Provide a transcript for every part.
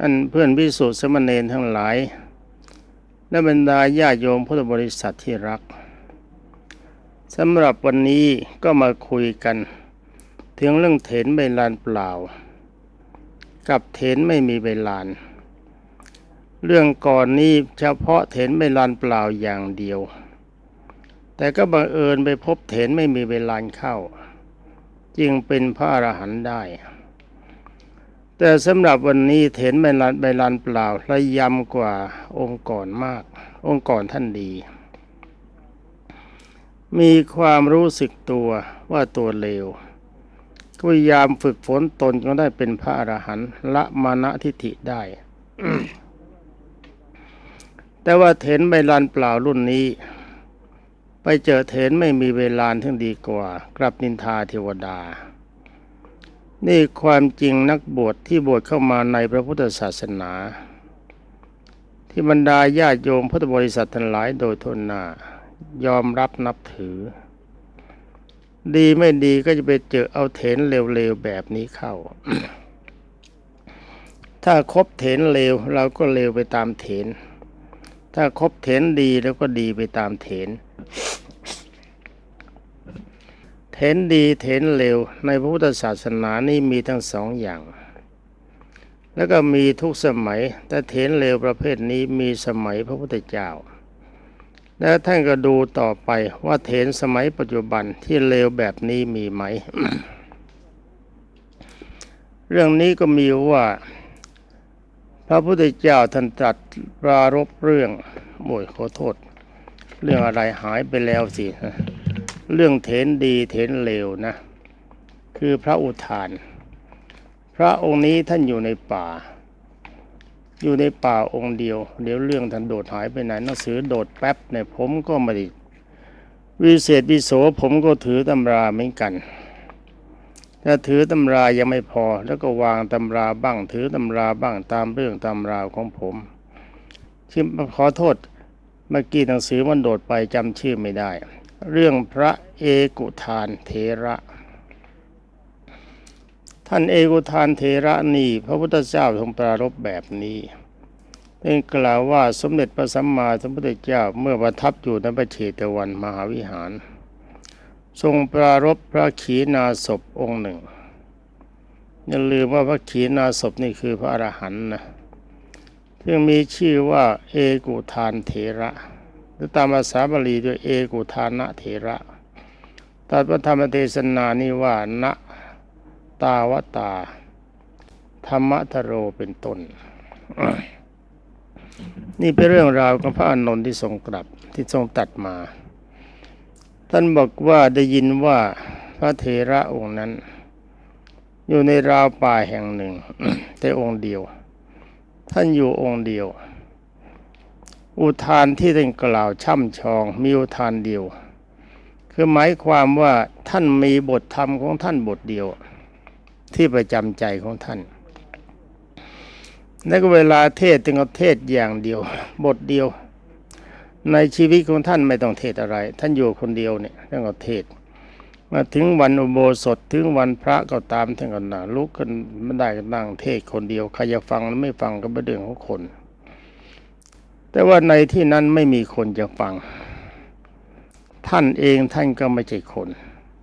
อันเพื่อนพิสุทธิสมณเณรทั้งหลาย และบรรดาญาโยมพุทธบริษัทที่รักสำหรับวันนี้ก็มาคุยกัน ถึงเรื่องเถนใบลานเปล่า กับเถนไม่มีใบลาน เรื่องก่อนนี้เฉพาะเถนใบลานเปล่าอย่างเดียว แต่ก็บังเอิญไปพบเถนไม่มีใบลานเข้า จึงเป็นพระอรหันต์ได้ แต่สำหรับวันนี้เถนใบลานใบลานเปล่าระยำกว่าองค์ก่อนมาก องค์ก่อนท่านดี มีความรู้สึกตัวว่าตัวเลวก็พยายามฝึกฝนตนก็ได้เป็นพระอรหันต์ละมานะทิฏฐิได้ แต่ว่าเถนใบลานเปล่ารุ่นนี้ ไปเจอเถนไม่มีเวลานที่ดีกว่า กลับนินทาเทวดา นี่ความจริงนักบวชที่บวชเข้ามาในพระพุทธศาสนา ที่บรรดาญาติโยมพุทธบริษัททั้งหลายโดยทนหน้ายอมรับนับถือ ดีไม่ดีก็จะไปเจอเอาเถนเร็วๆแบบนี้เข้า ถ้าคบเถนเลวเราก็เลวไปตามเถนถ้าคบเถนดีแล้วก็ดีไปตามเถน เถนดีเถนเลวในพระพุทธศาสนานี่มีทั้งสองอย่าง แล้วก็มีทุกสมัย แต่เถนเลวประเภทนี้มีสมัยพระพุทธเจ้า แล้วท่านก็ดูต่อไปว่าเถนสมัยปัจจุบันที่เลวแบบนี้มีไหม เรื่องนี้ก็มีว่าพระพุทธเจ้าท่านตรัสปรารบเรื่องโอ้ยขอโทษ เรื่องอะไรหายไปแล้วสิ เรื่องเถนดีเถนเลวนะ คือพระอุทาน พระองค์นี้ท่านอยู่ในป่า อยู่ในป่าองค์เดียว เดี๋ยวเรื่องท่านโดดหายไปไหนหนังสือโดดแป๊บเนี่ยผมก็ไม่ได้วิเศษวิโสผมก็ถือตำราเหมือนกันถ้าถือตำรายังไม่พอ แล้วก็วางตำราบ้างถือตำราบ้างตามเรื่องตำราของผมชื่อขอโทษเมื่อกี้หนังสือมันโดดไปจำชื่อไม่ได้ เรื่องพระเอกุทานเถระ ท่านเอกุทานเถระนี่พระพุทธเจ้าทรงปรารบแบบนี้เป็นกล่าวว่าสมเด็จพระสัมมาสัมพุทธเจ้าเมื่อประทับอยู่ในพระเชตวันมหาวิหาร ทรงปรารบพระขีณาสพองค์หนึ่งอย่าลืมว่าพระขีณาสพนี่คือพระอรหันต์นะซึ่งมีชื่อว่าเอกุทานเถระ หรือตามภาษาบาลีด้วยเอกุทานะเถระตัดพระธรรมเทศนานี่ว่าณตาวตา ธรรมทโรเป็นต้น นี่เป็นเรื่องราวของพระอนนท์ที่ทรงกลับที่ทรงตัดมา ท่านบอกว่าได้ยินว่าพระเถระองค์นั้น อยู่ในราวป่าแห่งหนึ่ง แต่องค์เดียว ท่านอยู่องค์เดียว อุทานที่ท่านกล่าวช่ำชอง มีอุทานเดียว คือหมายความว่าท่านมีบทธรรมของท่านบทเดียว ที่ประจำใจของท่านและก็เวลาเทศจึงเอาเทศอย่างเดียว บทเดียว ในชีวิตของท่านไม่ต้องเทศอะไร ท่านอยู่คนเดียวเนี่ยท่านก็เทศมาถึงวันอุโบสถถึงวันพระก็ตามท่านก็นั่งลุกขึ้นไม่ได้ก็นั่งเทศคนเดียวใครจะฟังหรือไม่ฟังก็เป็นเรื่องของคน แต่ว่าในที่นั้นไม่มีคนจะฟัง ท่านเองท่านก็ไม่ใช่คน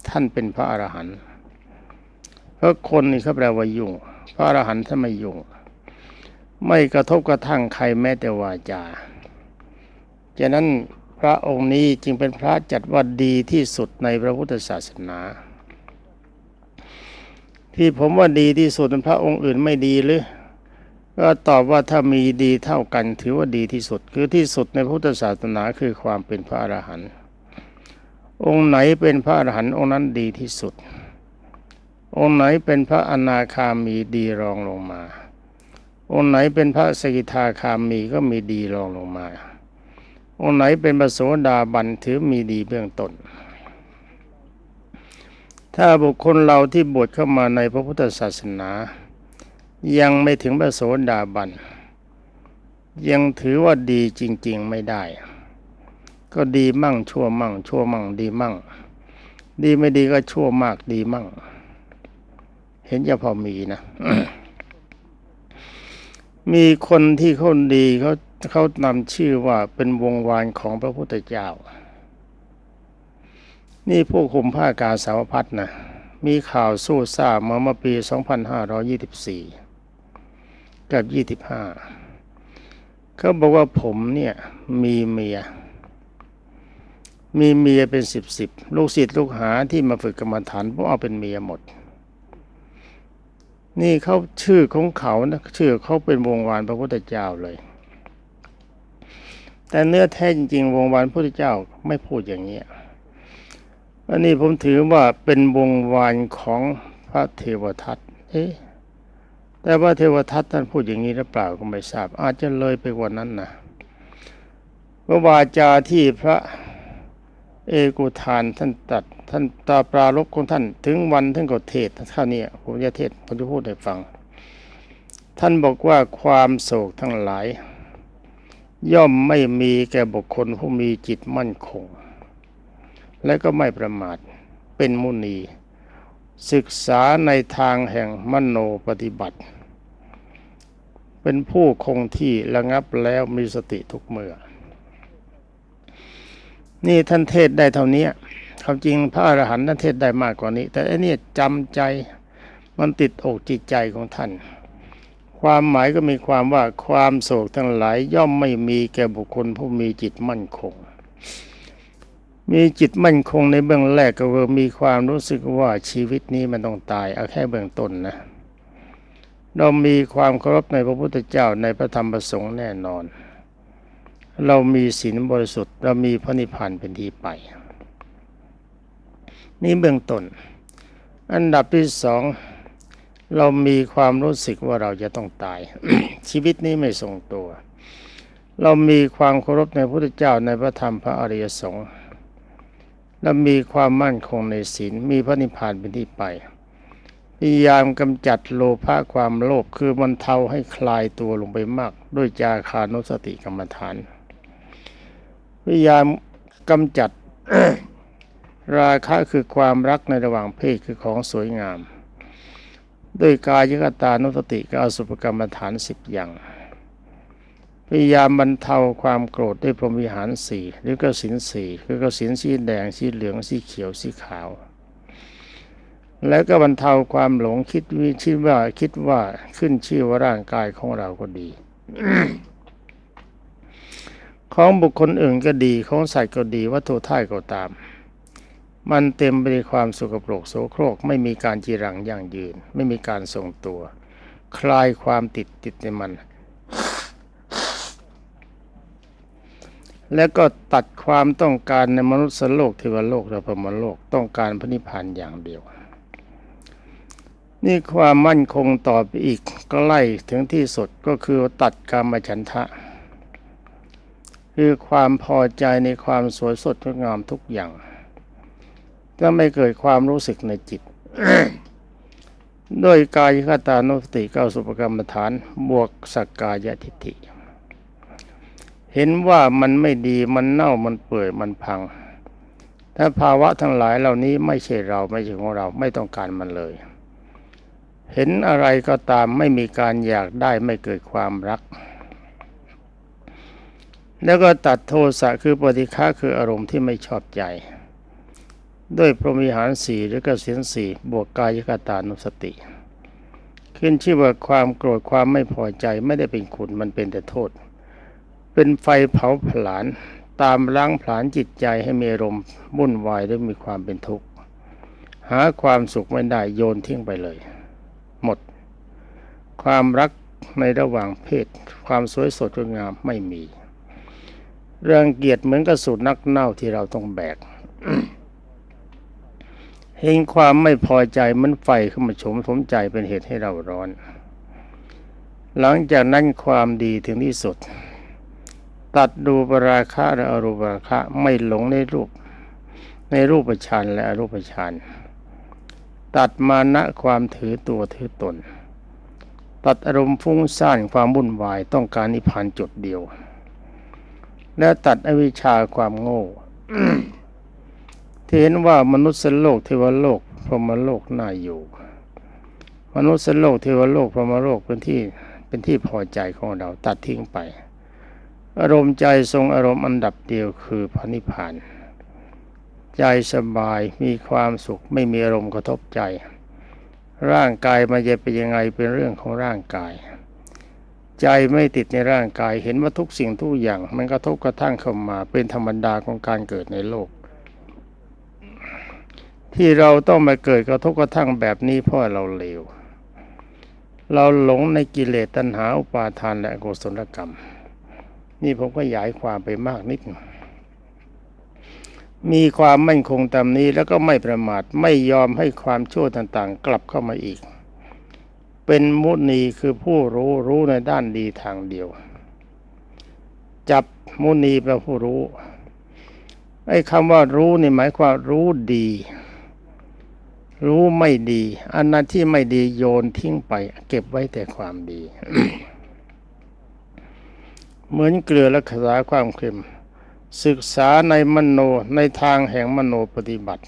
ท่านเป็นพระอรหันต์เพราะคนนี่เขาแปลว่ายุ่ง พระอรหันต์ท่านไม่ยุ่ง ไม่กระทบกระทั่งใครแม้แต่วาจาฉะนั้นพระองค์นี้จึงเป็นพระจัดว่าดีที่สุดในพระพุทธศาสนา ที่ผมว่าดีที่สุดพระองค์อื่นไม่ดีหรือ ก็ตอบว่าถ้ามีดีเท่ากันถือว่าดีที่สุด คือที่สุดในพุทธศาสนาคือความเป็นพระอรหันต์องค์ไหนเป็นพระอรหันต์องค์นั้นดีที่สุด องค์ไหนเป็นพระอนาคามีดีรองลงมา องค์ไหนเป็นพระสกิทาคามีก็มีดีรองลงมา องค์ไหนเป็นพระโสดาบันถือมีดีเบื้องต้นถ้าบุคคลเราที่บวชเข้ามาในพระพุทธศาสนา ยังไม่ถึงพระโสดาบัน ยังถือว่าดีจริง ๆไม่ได้ ก็ดีมั่งชั่วมั่ง ชั่วมั่งดีมั่ง ดีไม่ดีก็ชั่วมากดีมั่ง เห็นจะพอมีนะ มีคนที่เขาดีเขาเขานำชื่อว่าเป็นวงวานของพระพุทธเจ้า นี่พวกคุมผ้ากาสาวพัดนะมีข่าวสู้ซ่ามาเมื่อปี 2524 กับ25เขาบอกว่าผมเนี่ยมีเมีย มีเมียเป็นสิบสิบลูกศิษย์ลูกหาที่มาฝึกกรรมฐานพวกเอาเป็นเมียหมด นี่เขาชื่อของเขานะชื่อเขาเป็นวงวานพระพุทธเจ้าเลย แต่เนื้อแท้จริงๆวงวานพระพุทธเจ้าไม่พูดอย่างนี้อันนี้ผมถือว่าเป็นวงวานของพระเทวทัตเอ๊ะ แต่ว่าเทวทัตท่านพูดอย่างนี้หรือเปล่าก็ไม่ทราบ อาจจะเลยไปกว่านั้นนะว่าวาจาที่พระเอกุทานท่านตัดท่านตาปราลบของท่านถึงวันท่านก็เทศเท่านี้ผมจะเทศผมจะพูดให้ฟัง ท่านบอกว่าความโศกทั้งหลาย ย่อมไม่มีแก่บุคคลผู้มีจิตมั่นคง และก็ไม่ประมาทเป็นมุนี ศึกษาในทางแห่งมโนปฏิบัติ เป็นผู้คงที่ระงับแล้วมีสติทุกเมื่อ นี่ท่านเทศได้เท่านี้ความจริงพระอรหันต์ท่านเทศได้มากกว่านี้ แต่อันนี้จำใจมันติดอกจิตใจของท่าน ความหมายก็มีความว่าความโศกทั้งหลายย่อมไม่มีแก่บุคคลผู้มีจิตมั่นคง มีจิตมั่นคงในเบื้องแรกก็คือมีความรู้สึกว่าชีวิตนี้มันต้องตายเอาแค่เบื้องต้นนะเรามีความเคารพในพระพุทธเจ้าในพระธรรมประสงค์แน่นอน เรามีศีลบริสุทธิ์ เรามีพระนิพพานเป็นที่ไป นี่เบื้องต้น อันดับที่สองเรามีความรู้สึกว่าเราจะต้องตาย ชีวิตนี้ไม่ทรงตัว เรามีความเคารพในพระพุทธเจ้าในพระธรรมพระอริยสงฆ์ และมีความมั่นคงในศีลมีพระนิพพานเป็นที่ไป พยายามกำจัดโลภะความโลภคือมันเทาให้คลายตัวลงไปมาก ด้วยจาคานุสติกรรมฐาน พยายามกำจัดราคะคือความรักในระหว่างเพศคือของสวยงาม ด้วยกายกตานุสติก็อสุภกรรมฐานสิบอย่าง พยายามบรรเทาความโกรธด้วยพรหมวิหารสี่หรือก็สินสี่คือก็สินสีแดงสีเหลืองสีเขียวสีขาว แล้วก็บรรเทาความหลงคิดวิคิว่าคิดว่าขึ้นชื่อว่าร่างกายของเราก็ดี ของบุคคลอื่นก็ดีของสัตว์ก็ดีวัตถุท่ายก็ตาม มันเต็มไปด้วยความสกปรกโสโครกไม่มีการจีรังยั่งยืน ไม่มีการทรงตัว คลายความติดติดในมัน แล้วก็ตัดความต้องการในมนุษย์โลกเทวโลกและพรหมโลกต้องการพระนิพพานอย่างเดียว นี่ความมั่นคงต่อไปอีกใกล้ถึงที่สุดก็คือตัดกรรมฉันทะ คือความพอใจในความสวยสดงดงามทุกอย่างถ้าไม่เกิดความรู้สึกในจิตด้วยกายคตานุสติเก้าสุปกรรมฐาน บวกสักกายทิฏฐิ เห็นว่ามันไม่ดีมันเน่ามันเปื่อยมันพัง ถ้าภาวะทั้งหลายเหล่านี้ไม่ใช่เราไม่ใช่ของเราไม่ต้องการมันเลย เห็นอะไรก็ตามไม่มีการอยากได้ไม่เกิดความรัก แล้วก็ตัดโทสะคือปฏิฆะคืออารมณ์ที่ไม่ชอบใจด้วยพรหมิหารสี่หรือกสินสี่บวกกายกตานุสติ ขึ้นชื่อว่าความโกรธความไม่พอใจไม่ได้เป็นคุณมันเป็นแต่โทษ เป็นไฟเผาผลาญตามล้างผลาญจิตใจให้มีอารมณ์วุ่นวายและมีความเป็นทุกข์ หาความสุขไม่ได้โยนทิ้งไปเลย หมด ความรักในระหว่างเพศ ความสวยสดงดงามไม่มี เรื่องเกียรติเหมือนกับสูตรนักเน่าที่เราต้องแบกเห็นความไม่พอใจมันไฟขึ้นมาโฉมสมใจเป็นเหตุให้เราร้อน หลังจากนั้นความดีถึงที่สุด ตัดดูปราคะและอรูปราคะไม่หลงในรูป ในรูปฌานและอรูปฌานตัดมานะความถือตัวถือตน ตัดอารมณ์ฟุ้งซ่านความวุ่นวายต้องการนิพพานจุดเดียว และตัดอวิชชาความโง่ที่เห็นว่ามนุษย์โลกเทวโลกพรหมโลกน่าอยู่ มนุษย์โลกเทวโลกพรหมโลกเป็นที่เป็นที่พอใจของเราตัดทิ้งไป อารมณ์ใจทรงอารมณ์อันดับเดียวคือพระนิพพาน ใจสบายมีความสุขไม่มีอารมณ์กระทบใจ ร่างกายมันจะเป็นยังไงเป็นเรื่องของร่างกาย ใจไม่ติดในร่างกายเห็นว่าทุกสิ่งทุกอย่าง มันกระทบกระทั่งเข้ามาเป็นธรรมดาของการเกิดในโลก ที่เราต้องมาเกิดกระทบกระทั่งแบบนี้เพราะเราเลวเราหลงในกิเลสตัณหาอุปาทานและกุศลกรรม นี่ผมก็ขยายความไปมากนิดหนึ่งมีความมั่นคงตามนี้แล้วก็ไม่ประมาทไม่ยอมให้ความชั่วต่างๆ กลับเข้ามาอีก เป็นมุนีคือผู้รู้รู้ในด้านดีทางเดียว จับมุนีแปลผู้รู้ไอ้คำว่ารู้นี่หมายความรู้ดี รู้ไม่ดี อันนั้นที่ไม่ดีโยนทิ้งไป เก็บไว้แต่ความดี เหมือนเกลือรักษาความเค็ม ศึกษาในมโนในทางแห่งมโนปฏิบัติ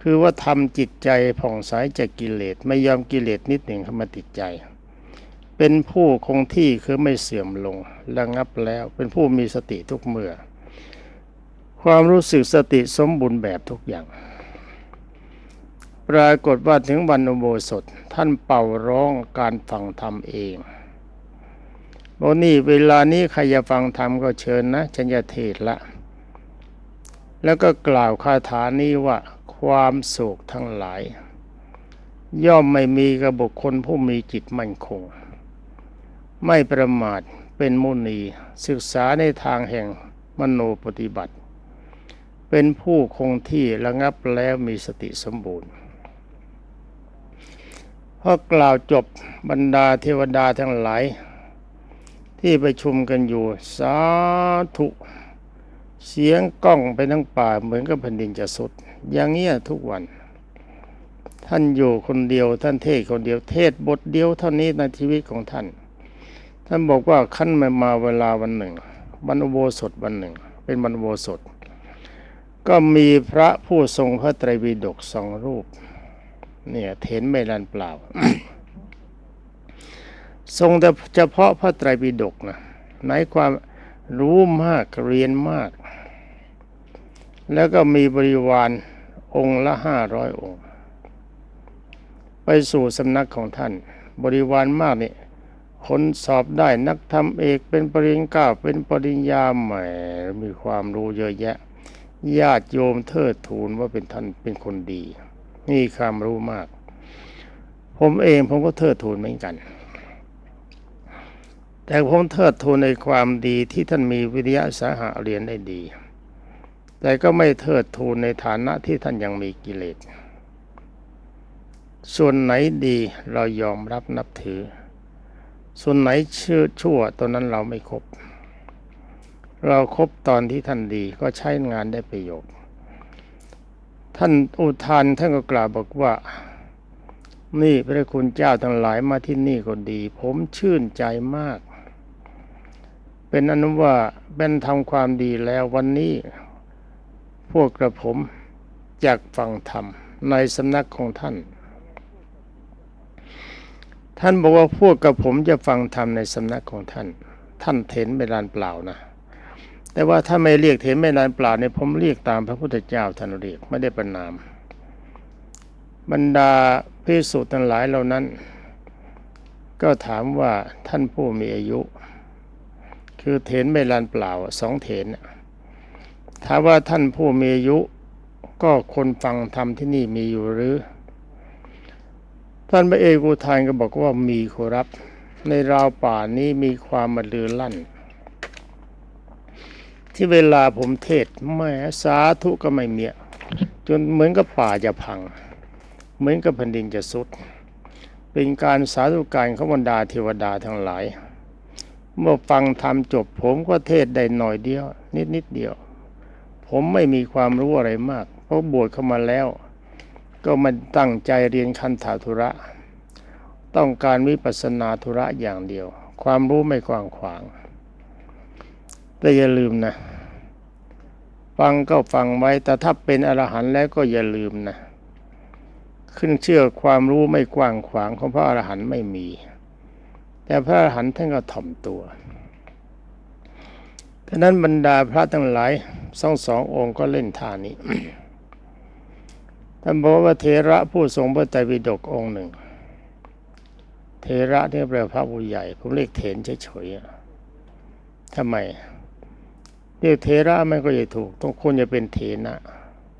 คือว่าทำจิตใจผ่องใสจากกิเลสไม่ยอมกิเลสนิดหนึ่งเข้ามาติดใจ เป็นผู้คงที่คือไม่เสื่อมลงระงับแล้วเป็นผู้มีสติทุกเมื่อ ความรู้สึกสติสมบูรณ์แบบทุกอย่างปรากฏว่าถึงวันอุโบสถท่านเป่าร้องการฟังธรรมเอง บอนี่เวลานี้ใครจะฟังธรรมก็เชิญนะฉันจะเทศละ แล้วก็กล่าวคาถานี้ว่าความโศกทั้งหลาย ย่อมไม่มีกับบุคคลผู้มีจิตมั่นคง ไม่ประมาทเป็นมุนีศึกษาในทางแห่งมโนปฏิบัติ เป็นผู้คงที่ระงับแล้วมีสติสมบูรณ์พอกล่าวจบบรรดาเทวดาทั้งหลาย ที่ประชุมกันอยู่ สาธุ เสียงกล้องไปทั้งป่าเหมือนกับแผ่นดินจะสุด อย่างเงี้ยทุกวัน ท่านอยู่คนเดียวท่านเทศคนเดียวเทศบทเดียวเท่านี้ในชีวิตของท่าน ท่านบอกว่าขั้นมามาเวลาวันหนึ่งวันอุโบสถวันหนึ่ง เป็นวันอุโบสถก็มีพระผู้ทรงพระไตรปิฎกสองรูป เนี่ยเถนไม่ลันเปล่า ทรงแต่เฉพาะพระไตรปิฎกนะหมายความรู้มากเรียนมาก แล้วก็มีบริวารองค์ละห้าร้อยองค์ ไปสู่สำนักของท่าน บริวารมากนี่คนสอบได้นักทำเอกเป็นปริญญาเก้าเป็นปริญญาใหม่มีความรู้เยอะแยะ ญาติโยมเทิดทูนว่าเป็นท่านเป็นคนดี นี่ความรู้มาก ผมเองผมก็เทิดทูนเหมือนกัน แต่ผมเทิดทูนในความดีที่ท่านมีวิทยาสาหะเรียนได้ดี แต่ก็ไม่เทิดทูนในฐานะที่ท่านยังมีกิเลส ส่วนไหนดีเรายอมรับนับถือ ส่วนไหนเชื่อชั่วตอนนั้นเราไม่ครบเราครบตอนที่ท่านดีก็ใช้งานได้ประโยชน์ ท่านอุทานท่านก็กล่าวบอกว่านี่พระคุณเจ้าทั้งหลายมาที่นี่ก็ดี ผมชื่นใจมาก เป็นอนุว่าเป็นทำความดีแล้ววันนี้พวกกระผมจากฟังธรรมในสำนักของท่าน ท่านบอกว่าพวกกับผมจะฟังธรรมในสำนักของท่าน ท่านเถนไม่ลานเปล่านะ แต่ว่าถ้าไม่เรียกเถนไม่ลานเปล่าเนี่ยผมเรียกตามพระพุทธเจ้าท่านเรียกไม่ได้ประนาม บรรดาพิสุทั้งหลายเหล่านั้น ก็ถามว่าท่านผู้มีอายุ คือเถนไม่ลานเปล่าสองเถนถ้าว่าท่านผู้มีอายุก็คนฟังธรรมที่นี่มีอยู่หรือ ท่านพระเอกอุทานก็บอกว่ามีขอรับ ในราวป่านี้มีความมาลือลั่น ที่เวลาผมเทศแม่สาธุก็ไม่เมียจนเหมือนกับป่าจะพัง เหมือนกับแผ่นดินจะสุด เป็นการสาธุการขบรรดาเทวดาทั้งหลาย เมื่อฟังธรรมจบผมก็เทศได้หน่อยเดียว นิดนิดเดียว ผมไม่มีความรู้อะไรมาก เพราะบวชเข้ามาแล้ว ก็มันตั้งใจเรียนคันถาธุระ ต้องการวิปัสสนาธุระอย่างเดียว ความรู้ไม่กว้างขวาง แต่อย่าลืมนะ ฟังก็ฟังไว้แต่ถ้าเป็นอรหันต์แล้วก็อย่าลืมนะ ขึ้นเชื่อความรู้ไม่กว้างขวางของพระอรหันต์ไม่มี แต่พระอรหันต์ท่านก็ถ่อมตัวฉะนั้นบรรดาพระทั้งหลายสองสององค์ก็เล่นท่านี้ ท่านบอกว่าเทระผู้ทรงพระไตรปิฎกองค์หนึ่ง เทระที่แปลว่าพระผู้ใหญ่ ผมเรียกเถนเฉยๆทำไมเรียกเทระมันก็จะถูก ต้องควรจะเป็นเถนะ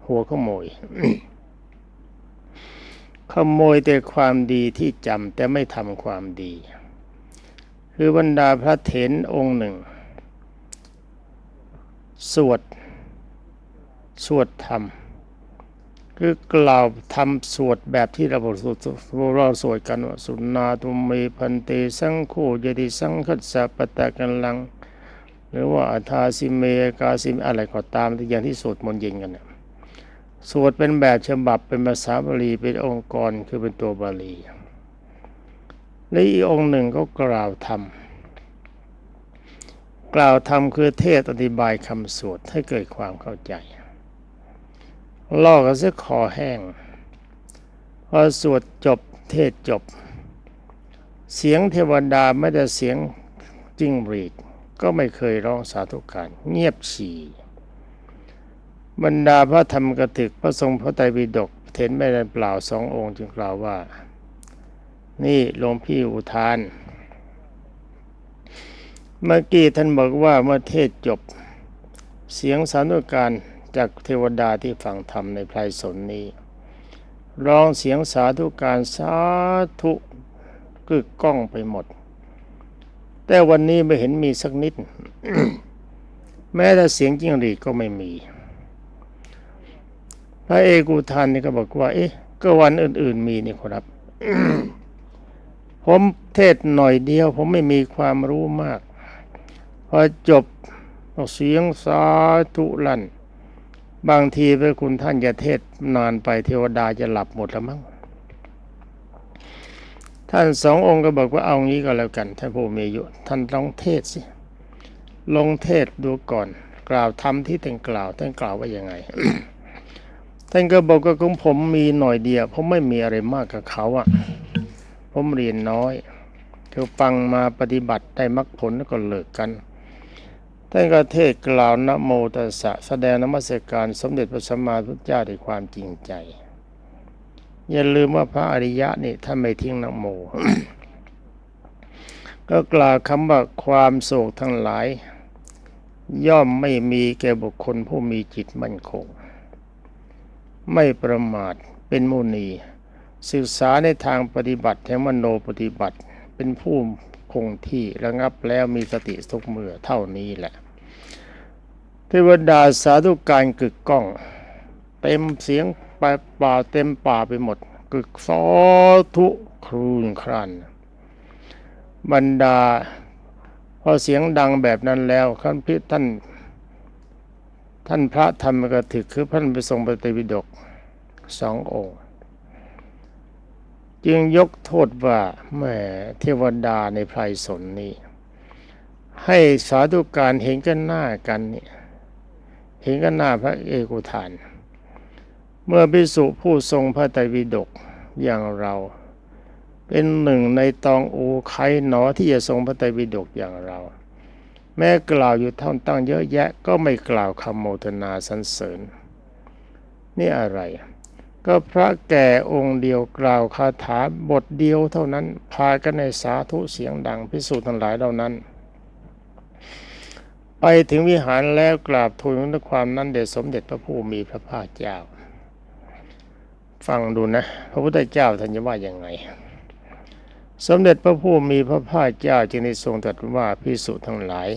หัวขโมย ขโมยแต่ความดีที่จำแต่ไม่ทำความดี คือบรรดาพระเถนองค์หนึ่ง สวด สวดธรรม คือกล่าวทำสวดแบบที่เราสวดเราสวดกันว่าสุนาตุเมพันเตสังโฆยติสังคัสสะปะตะกันลัง หรือว่าอัทาสิเมกาสิมอะไรก็ตามที่อย่างที่สวดมนต์เย็นกันเนี่ยสวดเป็นแบบฉบับเป็นภาษาบาลีเป็นองค์กรคือเป็นตัวบาลี และอีกองค์หนึ่งก็กล่าวธรรมกล่าวธรรมคือเทศอธิบายคำสวดให้เกิดความเข้าใจล่อกันเสียคอแห้ง พอสวดจบเทศจบ เสียงเทวดาไม่แต่เสียงจิ้งหรีดก็ไม่เคยร้องสาธุการ เงียบฉี่บรรดาพระธรรมกถึกพระทรงพระไตรปิฎกเห็นไม่ได้เปล่าสององค์จึงกล่าวว่า นี่หลวงพี่อุทาน เมื่อกี้ท่านบอกว่าเมื่อเทศจบ เสียงสาธุการจากเทวดาที่ฟังธรรมในไพรสนนี้ร้องเสียงสาธุการสาธุกึกก้องไปหมด แต่วันนี้ไม่เห็นมีสักนิด แม้แต่เสียงจิ้งหรีดก็ไม่มี พระเอกูทานนี่ก็บอกว่า เอ๊ะ ก็วันอื่น ๆ มีนี่ครับ ผมเทศหน่อยเดียว ผมไม่มีความรู้มาก พอจบเสียงสาธุลั่น บางทีพระคุณท่านจะเทศนานไปเทวดาจะหลับหมดแล้วมั้งท่านสององค์ก็บอกว่าเอางี้ก็แล้วกันท่านผู้มีอายุท่านลองเทศสิลงเทศดูก่อน กล่าวธรรมที่ท่านกล่าวท่านกล่าวว่ายังไงท่านก็บอกว่าของผมมีหน่อยเดียวผมไม่มีอะไรมากกับเขาอะ ผมเรียนน้อยคือฟังมาปฏิบัติได้มรรคผลแล้วก็เลิกกันท่านก็เทศกล่าวนะโมตัสสะแสดงนมัสการสมเด็จพระสัมมาสัมพุทธเจ้าด้วยความจริงใจ อย่าลืมว่าพระอริยะนี่ท่านไม่ทิ้งนะโม ก็กล่าวคำว่าความโศกทั้งหลาย ย่อมไม่มีแก่บุคคลผู้มีจิตมั่นคง ไม่ประมาทเป็นมุนี ศึกษาในทางปฏิบัติแห่งมโนปฏิบัติ เป็นผู้คงที่ระงับแล้วมีสติทุกเมื่อเท่านี้แหละเทวดาสาธุการกึกก้อง เต็มเสียงปป่าเต็มป่าไปหมด กึกสอทุครูนครันบรรดา พอเสียงดังแบบนั้นแล้วท่านพิท่าน ท่านพระธรรมกถึกคือท่านไปทรงปฏิบิดกสององค์ จึงยกโทษว่าแม่เทวดาในไพรสนนี้ให้สาธุการเห็นกันหน้ากันเนี่ยเห็นกันหน้าพระเอกุทาน เมื่อพิสุผู้ทรงพระไตรปิฎกอย่างเราเป็นหนึ่งในตองอูใครหนอที่จะทรงพระไตรปิฎกอย่างเรา แม้กล่าวอยู่ท่านตั้งเยอะแยะก็ไม่กล่าวคำโมทนาสรรเสริญ นี่อะไร ก็พระแก่องค์เดียวกล่าวคาถาบทเดียวเท่านั้น พากันในสาธุเสียงดังพิสูจน์ทั้งหลายเหล่านั้น ไปถึงวิหารแล้วกราบทูลด้วยความนั้นเดชสมเด็จพระผู้มีพระภาคเจ้า ฟังดูนะ พระพุทธเจ้าท่านจะว่าอยังไง สมเด็จพระผู้มีพระภาคเจ้าจึงได้ทรงตรัสว่าพิสุทั้งหลาย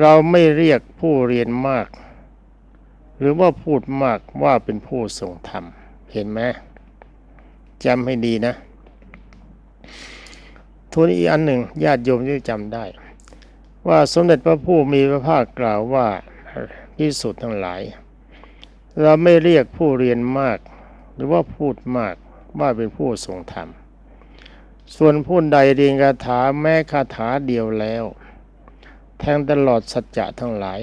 เราไม่เรียกผู้เรียนมาก หรือว่าพูดมากว่าเป็นผู้ทรงธรรม เห็นไหมจำให้ดีนะทุนอีกอันหนึ่งญาติโยมจะจำได้ ว่าสมเด็จพระผู้มีพระภาคกล่าวว่าพิสุทั้งหลาย เราไม่เรียกผู้เรียนมาก หรือว่าพูดมากว่าเป็นผู้ทรงธรรม ส่วนผู้ใดเรียนคาถาแม้คาถาเดียวแล้ว แทงตลอดสัจจะทั้งหลาย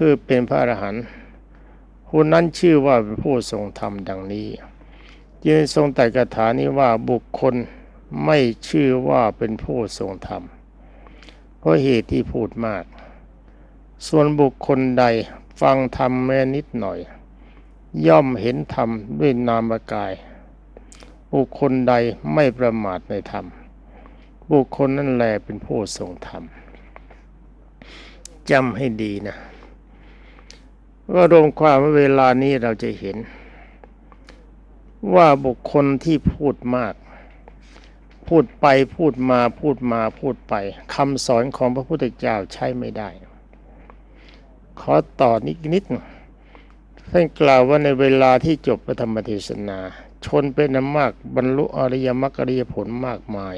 คือเป็นพระอรหันต์ผู้นั้นชื่อว่าเป็นผู้ทรงธรรมดังนี้จึงทรงแต่คาถานี้ว่าบุคคลไม่ชื่อว่าเป็นผู้ทรงธรรม เพราะเหตุที่พูดมาก ส่วนบุคคลใดฟังธรรมแม้นิดหน่อย ย่อมเห็นธรรมด้วยนามกาย บุคคลใดไม่ประมาทในธรรม บุคคลนั่นแหละเป็นผู้ทรงธรรมจำให้ดีนะ ว่ารวมความว่าเวลานี้เราจะเห็น ว่าบุคคลที่พูดมาก พูดไปพูดมาพูดมาพูดไปคำสอนของพระพุทธเจ้าใช้ไม่ได้ ขอต่อนิดนิดท่านกล่าวว่าในเวลาที่จบพระธรรมเทศนา ชนเป็นนมากบรรลุอริยมรรคอริยผลมากมาย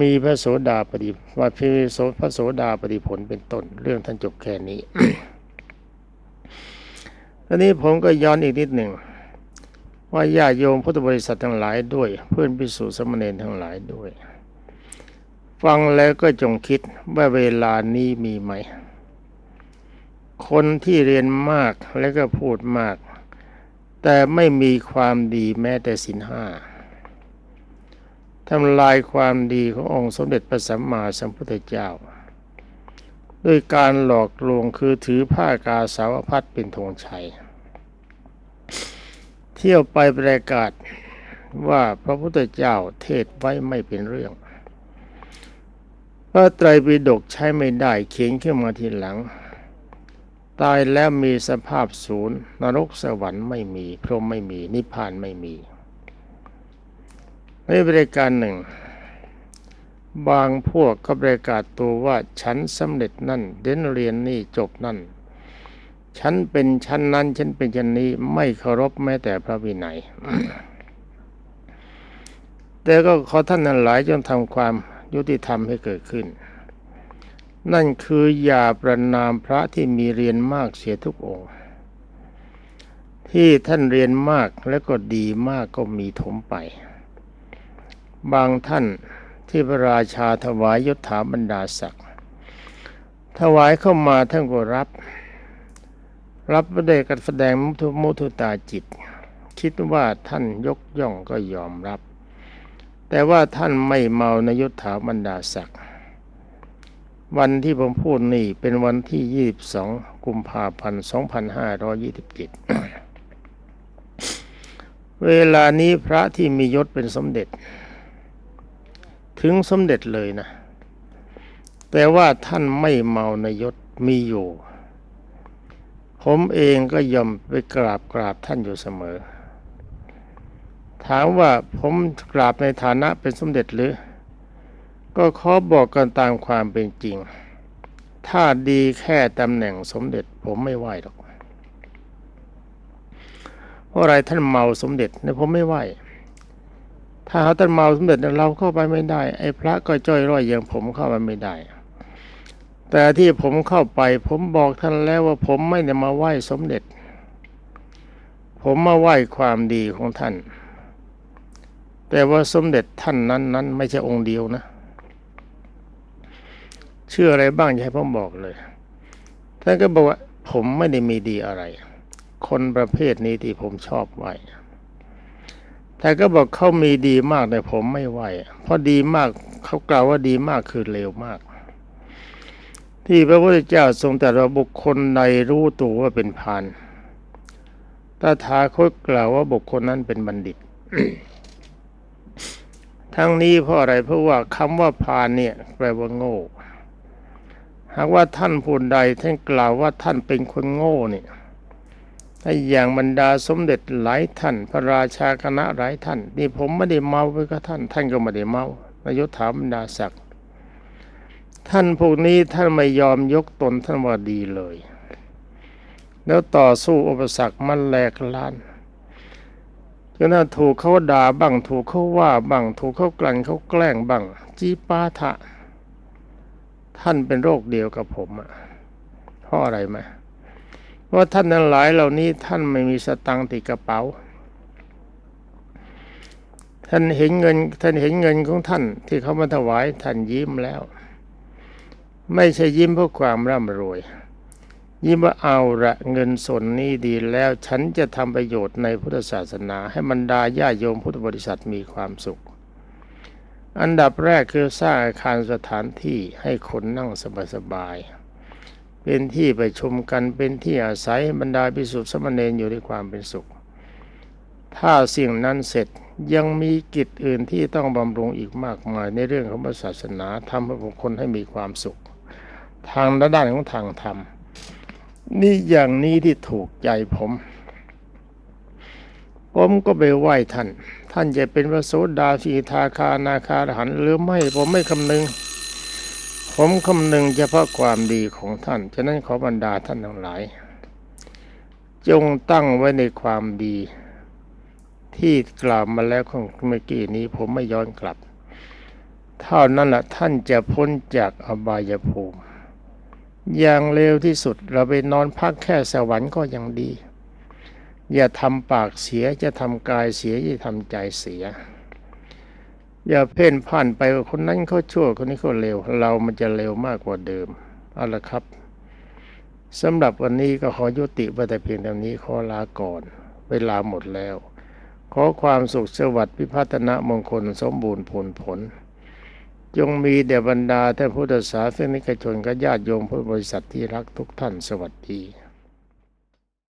มีพระโสดาปฏิว่าพระโสพระโสดาปฏิผลเป็นต้น เรื่องท่านจบแค่นี้ ทีนี้ผมก็ย้อนอีกนิดหนึ่งว่าญาโยมพุทธบริษัททั้งหลายด้วย เพื่อนพิสุสามเณรทั้งหลายด้วย ฟังแล้วก็จงคิดว่าเวลานี้มีไหม คนที่เรียนมากและก็พูดมาก แต่ไม่มีความดีแม้แต่สินห้าทำลายความดีขององค์สมเด็จพระสัมมาสัมพุทธเจ้า ด้วยการหลอกลวงคือถือผ้ากาสาวพัดเป็นธงชัย เที่ยวไปประกาศว่าพระพุทธเจ้าเทศไว้ไม่เป็นเรื่องพระไตรปิฎกใช้ไม่ได้เขียนขึ้นมาทีหลัง ตายแล้วมีสภาพศูนย์ นรกสวรรค์ไม่มี พรหมไม่มี นิพพานไม่มีในบริการหนึ่ง บางพวกก็ประกาศตัวว่าฉันสำเร็จนั่นเด่นเรียนนี่จบนั่น ฉันเป็นชั้นนั้น ฉันเป็นชั้นนี้ไม่เคารพแม้แต่พระวินัย แต่ก็ขอท่านนั้นหลายจงทำความยุติธรรมให้เกิดขึ้น นั่นคืออย่าประนามพระที่มีเรียนมากเสียทุกองค์ที่ท่านเรียนมากและก็ดีมากก็มีถมไป บางท่าน ที่พระราชาถวายยศถาบรรดาศักดิ์ถวายเข้ามาท่านก็รับ รับประเดกัแสดงมุทุมุทุตาจิต คิดว่าท่านยกย่องก็ยอมรับ แต่ว่าท่านไม่เมาในยศถาบรรดาศักดิ์วันที่ผมพูดนี่เป็นวันที่ 22 กุมภาพันธ์2527 เวลานี้พระที่มียศเป็นสมเด็จ ถึงสมเด็จเลยนะ แต่ว่าท่านไม่เมาในยศมีอยู่ ผมเองก็ยอมไปกราบกราบท่านอยู่เสมอ ถามว่าผมกราบในฐานะเป็นสมเด็จหรือ ก็ขอบอกกันตามความเป็นจริง ถ้าดีแค่ตำแหน่งสมเด็จผมไม่ไหวหรอก เพราะอะไรท่านเมาสมเด็จเนี่ยผมไม่ไหว ถ้าเขาท่านเมาสมเด็จเราเข้าไปไม่ได้ ไอ้พระก็จ้อยร่อยอย่างผมเข้าไปไม่ได้ แต่ที่ผมเข้าไป ผมบอกท่านแล้วว่าผมไม่ได้มาไหว้สมเด็จ ผมมาไหว้ความดีของท่าน แต่ว่าสมเด็จท่านนั้นนั้นไม่ใช่องค์เดียวนะ เชื่ออะไรบ้างจะให้ผมบอกเลย ท่านก็บอกว่าผมไม่ได้มีดีอะไร คนประเภทนี้ที่ผมชอบไหว แต่ก็บอกเขามีดีมากแต่ผมไม่ไหวเพราะดีมากเขากล่าวว่าดีมากคือเลวมาก ที่พระพุทธเจ้าทรงแตรัสว่าบุคคลใดรู้ตัวว่าเป็นพานตถาคตกล่าวว่าบุคคลนั้นเป็นบัณฑิต ทั้งนี้เพราะอะไรเพราะว่าคำว่าพานเนี่ยแปลว่าโง่ หากว่าท่านผู้ใดท่านกล่าวว่าท่านเป็นคนโง่เนี่ย ถ้าอย่างบรรดาสมเด็จหลายท่าน พระราชาคณะหลายท่าน นี่ผมไม่ได้เมาไปกับท่าน ท่านก็ไม่ได้เมานายศถาบรรดาศักดิ์ท่านพวกนี้ท่านไม่ยอมยกตนท่านว่าดีเลย แล้วต่อสู้อุปสรรคมันแหลกลานจนถูกเขาด่าบ้างถูกเขาว่าบ้างถูกเขากลั่นเขาแกล้งบ้างจีปาทะ ท่านเป็นโรคเดียวกับผมอะเพราะอะไรไหม ว่าท่านนั้นหลายเหล่านี้ท่านไม่มีสตังติดกระเป๋า ท่านเห็นเงินท่านเห็นเงินของท่านที่เขามาถวายท่านยิ้มแล้ว ไม่ใช่ยิ้มเพื่อความร่ำรวย ยิ้มว่าเอาละเงินส่วนนี้ดีแล้ว ฉันจะทำประโยชน์ในพุทธศาสนา ให้บรรดาญาโยมพุทธบริษัทมีความสุข อันดับแรกคือสร้างอาคารสถานที่ให้คนนั่งสบายๆ เป็นที่ไปชมกันเป็นที่อาศัยบรรดาพิสุทธิสมณเณรอยู่ด้วยความเป็นสุข ถ้าสิ่งนั้นเสร็จยังมีกิจอื่นที่ต้องบำรุงอีกมากมายในเรื่องของศาสนาทำให้บุคคลให้มีความสุข ทางด้านของทางธรรม นี่อย่างนี้ที่ถูกใจผม ผมก็ไปไหว้ท่าน ท่านจะเป็นพระโสดาสีทาคานาคารหันหรือไม่ผมไม่คำนึง ผมคำนึงเฉพาะความดีของท่าน ฉะนั้นขอบรรดาท่านทั้งหลาย จงตั้งไว้ในความดี ที่กล่าวมาแล้วของเมื่อกี้นี้ผมไม่ย้อนกลับ เท่านั้นแหละท่านจะพ้นจากอบายภูมิ อย่างเร็วที่สุดเราไปนอนพักแค่สวรรค์ก็ยังดี อย่าทำปากเสียจะทำกายเสียอย่าทำใจเสีย อย่าเพ่นพ่านไปว่าคนนั้นเขาชั่วคนนี้เขาเร็ว เรามันจะเร็วมากกว่าเดิมเอาละครับสำหรับวันนี้ก็ขอยุติไปแต่เพียงเท่านี้ขอลาก่อน เวลาหมดแล้ว ขอความสุขสวัสดิ์พิพัฒนมงคลสมบูรณ์ผลผล จงมีเดบรรดาท่านพุทธศาสนิกชนกับญาติโยมพุทธบริษัทที่รักทุกท่านสวัสดี